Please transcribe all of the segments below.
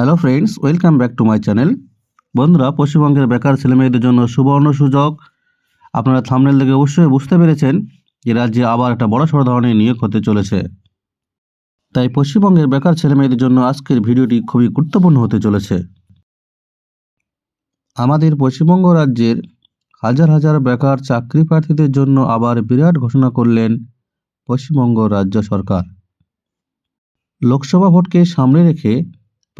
Hello friends welcome back to my channel বন্ধুরা, পশ্চিমবঙ্গের বেকার ছেলেমেয়েদের জন্য সুবর্ণ সুযোগ। আপনারা থামনেল দেখে অবশ্যই বুঝতে পেরেছেন যে রাজ্যে আবার একটা বড় সড় ধরনের নিয়োগ হতে চলেছে। তাই পশ্চিমবঙ্গের বেকার ছেলেমেয়েদের জন্য আজকের ভিডিওটি খুবই গুরুত্বপূর্ণ হতে চলেছে। আমাদের পশ্চিমবঙ্গ রাজ্যের হাজার হাজার বেকার চাকরি প্রার্থীদের জন্য আবার বিরাট ঘোষণা করলেন পশ্চিমবঙ্গ রাজ্য সরকার। লোকসভা ভোটকে সামনে রেখে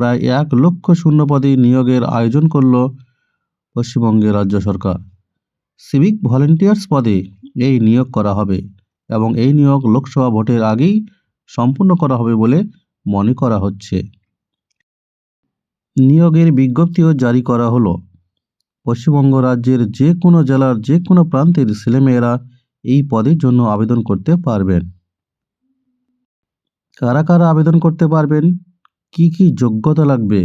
প্রায় এক লক্ষ শূন্য পদে নিয়োগের আয়োজন করল পশ্চিমবঙ্গের রাজ্য সরকার। সিভিক ভলেন্টিয়ার্স পদে এই নিয়োগ করা হবে এবং এই নিয়োগ লোকসভা ভোটের আগেই সম্পূর্ণ করা হবে বলে মনে করা হচ্ছে। নিয়োগের বিজ্ঞপ্তিও জারি করা হলো। পশ্চিমবঙ্গ রাজ্যের যে কোনো জেলার যে কোনো প্রান্তের ছেলেমেয়েরা এই পদের জন্য আবেদন করতে পারবেন। কারা কারা আবেদন করতে পারবেন? কি কি যোগ্যতা লাগবে?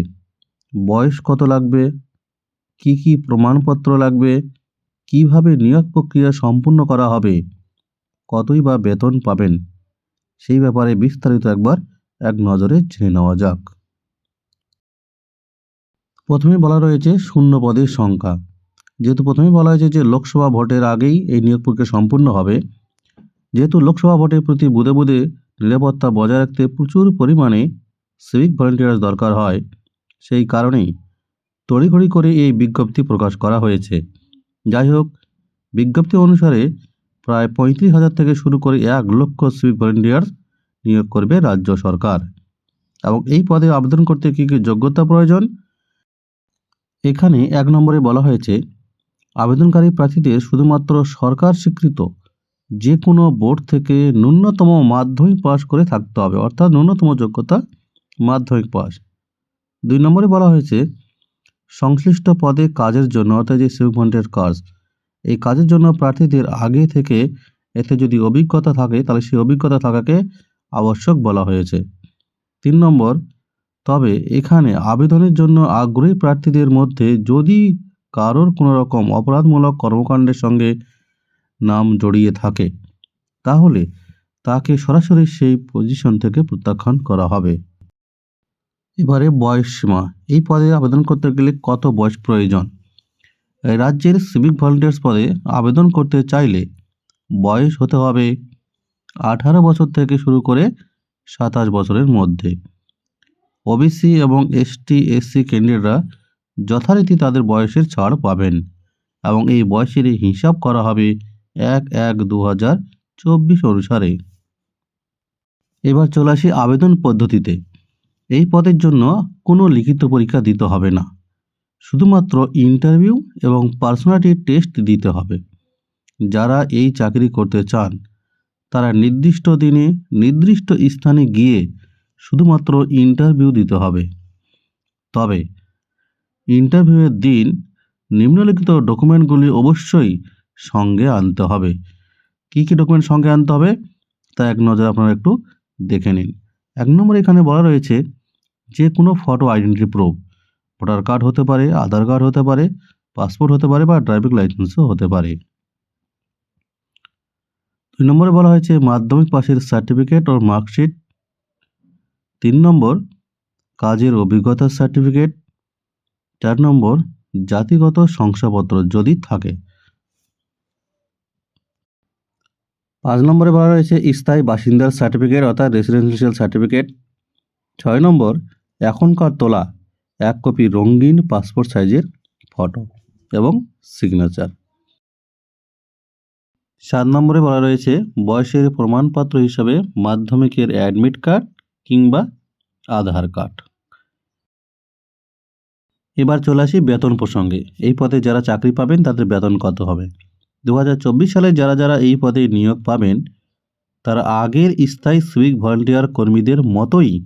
বয়স কত লাগবে? কি কি প্রমাণপত্র লাগবে? কীভাবে নিয়োগ প্রক্রিয়া সম্পূর্ণ করা হবে? কতই বা বেতন পাবেন? সেই ব্যাপারে বিস্তারিত একবার এক নজরে জেনে নেওয়া যাক। প্রথমে বলা রয়েছে শূন্য পদের সংখ্যা। যেহেতু প্রথমে বলা হয়েছে যে লোকসভা ভোটের আগেই এই নিয়োগ প্রক্রিয়া সম্পূর্ণ হবে, যেহেতু লোকসভা ভোটের প্রতি বুধে বুধে নিরাপত্তা বজায় রাখতে প্রচুর পরিমাণে সিভিক ভলেন্টিয়ার্স দরকার হয়, সেই কারণেই তড়িঘড়ি করে এই বিজ্ঞপ্তি প্রকাশ করা হয়েছে। যাই হোক, বিজ্ঞপ্তি অনুসারে প্রায় পঁয়ত্রিশ হাজার থেকে শুরু করে এক লক্ষ সিভিক ভলেন্টিয়ার্স নিয়োগ করবে রাজ্য সরকার। এবং এই পদে আবেদন করতে কী কী যোগ্যতা প্রয়োজন? এখানে এক নম্বরে বলা হয়েছে, আবেদনকারী প্রার্থীদের শুধুমাত্র সরকার স্বীকৃত যে কোনো বোর্ড থেকে ন্যূনতম মাধ্যমিক পাশ করে থাকতে হবে, অর্থাৎ ন্যূনতম যোগ্যতা মাধ্যমিক পাস। দুই নম্বরে বলা হয়েছে, সংশ্লিষ্ট পদে কাজের জন্য, অর্থাৎ যে ভলেন্টিয়ার কাজ, এই কাজের জন্য প্রার্থীদের আগে থেকে এতে যদি অভিজ্ঞতা থাকে, তাহলে সেই অভিজ্ঞতা থাকাকে আবশ্যক বলা হয়েছে। তিন নম্বর, তবে এখানে আবেদনের জন্য আগ্রহী প্রার্থীদের মধ্যে যদি কারোর কোনো রকম অপরাধমূলক কর্মকাণ্ডের সঙ্গে নাম জড়িয়ে থাকে, তাহলে তাকে সরাসরি সেই পজিশন থেকে প্রত্যাখ্যান করা হবে। এবারে বয়স সীমা। এই পদে আবেদন করতে গেলে কত বয়স প্রয়োজন? রাজ্যের সিভিক ভলেন্টিয়ার্স পদে আবেদন করতে চাইলে বয়স হতে হবে আঠারো বছর থেকে শুরু করে সাতাশ বছরের মধ্যে। ওবিসি এবং এসটি এসসি ক্যান্ডিডেটরা যথারীতি তাদের বয়সের ছাড় পাবেন এবং এই বয়সের হিসাব করা হবে এক এক দু হাজার চব্বিশ অনুসারে। এবার চলে আসি আবেদন পদ্ধতিতে। এই পদের জন্য কোনো লিখিত পরীক্ষা দিতে হবে না। শুধুমাত্র ইন্টারভিউ এবং পার্সোনালিটি টেস্ট দিতে হবে। যারা এই চাকরি করতে চান, তারা নির্দিষ্ট দিনে নির্দিষ্ট স্থানে গিয়ে শুধুমাত্র ইন্টারভিউ দিতে হবে। তবে ইন্টারভিউয়ের দিন নিম্নলিখিত ডকুমেন্টগুলি অবশ্যই সঙ্গে আনতে হবে। কী কী ডকুমেন্ট সঙ্গে আনতে হবে, তা এক নজর আপনারা একটু দেখে নিন। এক নম্বর এখানে বলা রয়েছে যে কোনো photo identity proof voter card হতে পারে আধার কার্ড হতে পারে পাসপোর্ট হতে পারে বা ড্রাইভিং লাইসেন্সও হতে পারে। দুই নম্বরে বলা হয়েছে মাধ্যমিক পাশের সার্টিফিকেট ও মার্কশিট তিন নম্বর, কাজের অভিজ্ঞতার সার্টিফিকেট চার নম্বর, জাতিগত শংসাপত্র যদি থাকে। পাঁচ নম্বরে বলা রয়েছে স্থায়ী বাসিন্দার সার্টিফিকেট অর্থাৎ রেসিডেন্সিয়াল সার্টিফিকেট ছয় নম্বর এখনকার তোলা এক কপি রঙিন পাসপোর্ট সাইজের ফটো এবং সিগনেচার সাত নম্বরে বলা রয়েছে, বয়সের প্রমাণপত্র হিসাবে মাধ্যমিকের অ্যাডমিট কার্ড কিংবা আধার কার্ড এবার চলে আসি বেতন প্রসঙ্গে। এই পদে যারা চাকরি পাবেন, তাদের বেতন কত হবে? দু হাজার চব্বিশ সালে যারা যারা এই পদে নিয়োগ পাবেন, তারা আগের স্থায়ী সিভিক ভলেন্টিয়ার কর্মীদের মতোই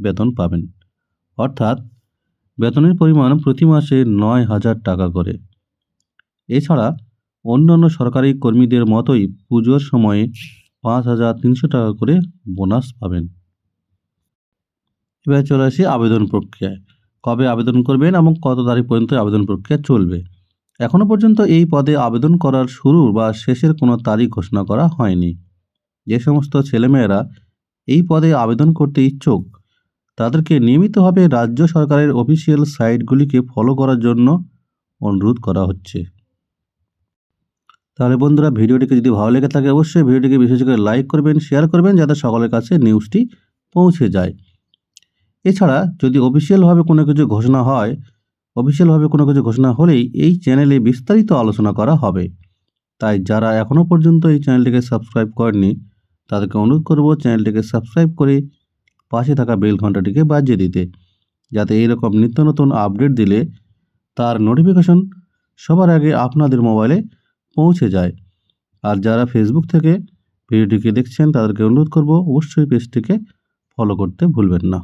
বেতন পাবেন। অর্থাৎ বেতনের পরিমাণ প্রতি মাসে নয় হাজার টাকা করে। এছাড়া অন্যান্য সরকারি কর্মীদের মতোই পুজোর সময়ে পাঁচ হাজার তিনশো টাকা করে বোনাস পাবেন। এবার চলে আসি আবেদন প্রক্রিয়ায়। কবে আবেদন করবেন এবং কত তারিখ পর্যন্ত আবেদন প্রক্রিয়া চলবে? এখনও পর্যন্ত এই পদে আবেদন করার শুরুর বা শেষের কোনো তারিখ ঘোষণা করা হয়নি। যে সমস্ত ছেলেমেয়েরা এই পদে আবেদন করতে ইচ্ছুক তাদেরকে নিয়মিতভাবে রাজ্য সরকারের অফিসিয়াল সাইটগুলিকে ফলো করার জন্য অনুরোধ করা হচ্ছে। তাহলে বন্ধুরা, ভিডিওটিকে যদি ভালো লেগে থাকে, অবশ্যই ভিডিওটিকে বিশেষ করে লাইক করবেন, শেয়ার করবেন, যাতে সকলের কাছে নিউজটি পৌঁছে যায়। এছাড়া যদি অফিসিয়ালভাবে কোনো কিছু ঘোষণা হয়, অফিসিয়ালভাবে কোনো কিছু ঘোষণা হলেই এই চ্যানেলে বিস্তারিত আলোচনা করা হবে। তাই যারা এখনও পর্যন্ত এই চ্যানেলটিকে সাবস্ক্রাইব করেনি তাদেরকে অনুরোধ করব চ্যানেলটিকে সাবস্ক্রাইব করে পাশে থাকা বেল ঘন্টাটিকে বাজিয়ে দিতে, যাতে এইরকম নিত্য নতুন আপডেট দিলে তার নোটিফিকেশন সবার আগে আপনাদের মোবাইলে পৌঁছে যায়। আর যারা ফেসবুক থেকে ভিডিওটিকে দেখছেন, তাদেরকে অনুরোধ করব অবশ্যই পেজটিকে ফলো করতে ভুলবেন না।